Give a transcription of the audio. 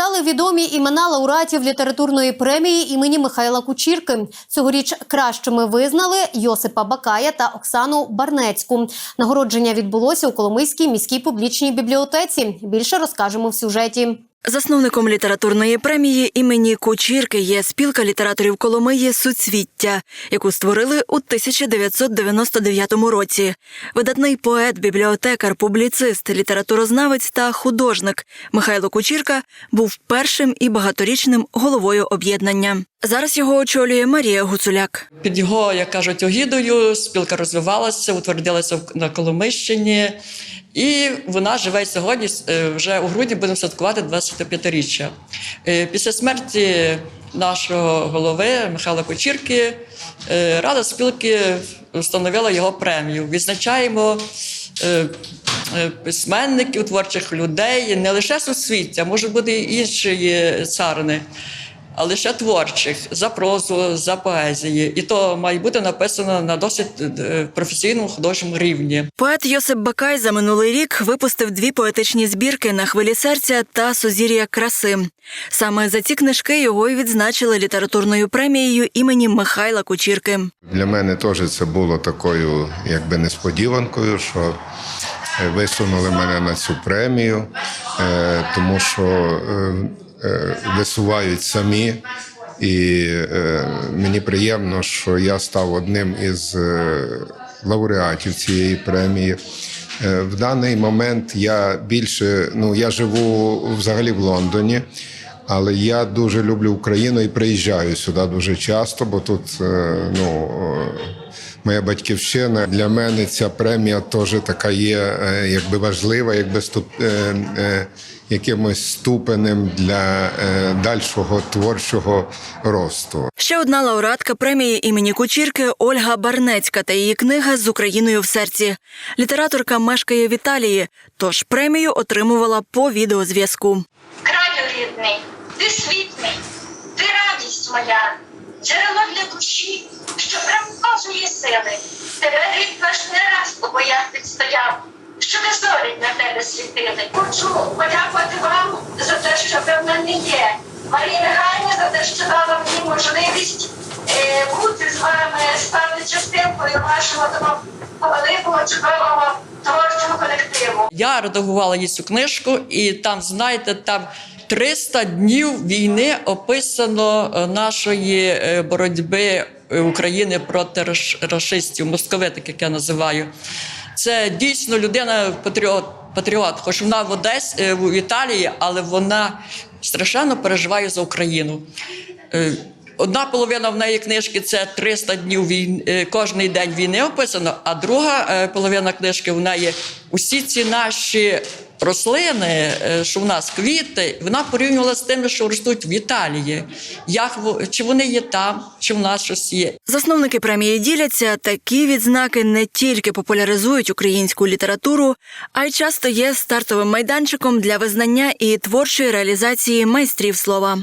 Стали відомі імена лауреатів літературної премії імені Михайла Кучірки. Цьогоріч кращими визнали Йосипа Бакая та Оксану Барнецьку. Нагородження відбулося у Коломийській міській публічній бібліотеці. Більше розкажемо в сюжеті. Засновником літературної премії імені Кучірки є спілка літераторів Коломиї Суцвіття, яку створили у 1999 році. Видатний поет, бібліотекар, публіцист, літературознавець та художник Михайло Кучірка був першим і багаторічним головою об'єднання. Зараз його очолює Марія Гуцуляк. Під його, як кажуть, огідою спілка розвивалася, утвердилася на Коломищині, і вона живе сьогодні. е, Вже у грудні будемо святкувати 25-річчя. Е, Після смерті нашого голови Михайла Кочірки е, Рада спілки встановила його премію. Відзначаємо. Письменників, творчих людей, не лише суцвіття, може бути і інші царини а лише творчих за прозу, за поезії. І то має бути написано на досить е, професійному художньому рівні. Поет Йосип Бакай за минулий рік випустив дві поетичні збірки на хвилі серця та сузір'я краси. Саме за ці книжки його й відзначили літературною премією імені Михайла Кучірки. Для мене теж це було такою, якби несподіванкою, що е, висунули мене на цю премію, е, тому що висувають самі. І е, мені приємно, що я став одним із е, лауреатів цієї премії. Е, В даний момент я більше ну я живу взагалі в Лондоні. Але я дуже люблю Україну і приїжджаю сюди дуже часто, бо тут е, ну, е, моя батьківщина. Для мене ця премія теж така є, е, якби важлива, якби ступ, е, е, якимось ступенем для е, дальшого творчого росту. Ще одна лауреатка премії імені Кучірки Ольга Барнецька та її книга з Україною в серці. Літераторка мешкає в Італії, тож премію отримувала по відеозв'язку. Краю рідний, ти світ мій, ти радість моя, джерело для душі, що примножує сили. Тебе рід наш не раз у боях відстояв, щоби зорі на тебе світили. Хочу подякувати вам за те, що ви в мене є. Марії Михайлівні за те, що дала мені можливість е, бути з вами, стати частинкою вашого того великого чудового творчого колективу. Я редагувала її цю книжку, і там, знаєте, там 300 днів війни описано е, нашої е, боротьби України проти раш- рашистів, московитик, як я називаю. Це дійсно людина патріот, патріот, хоч вона в Одесі е, в Італії, але вона страшенно переживає за Україну. Е, Одна половина в неї книжки це 300 днів війни, кожний день війни описано, а друга е, половина книжки в неї усі ці наші рослини, е, що в нас квіти, вона порівнювала з тими, що ростуть в Італії. Як чи вони є там, чи в нас щось є. Засновники премії діляться, такі відзнаки не тільки популяризують українську літературу, а й часто є стартовим майданчиком для визнання і творчої реалізації майстрів слова.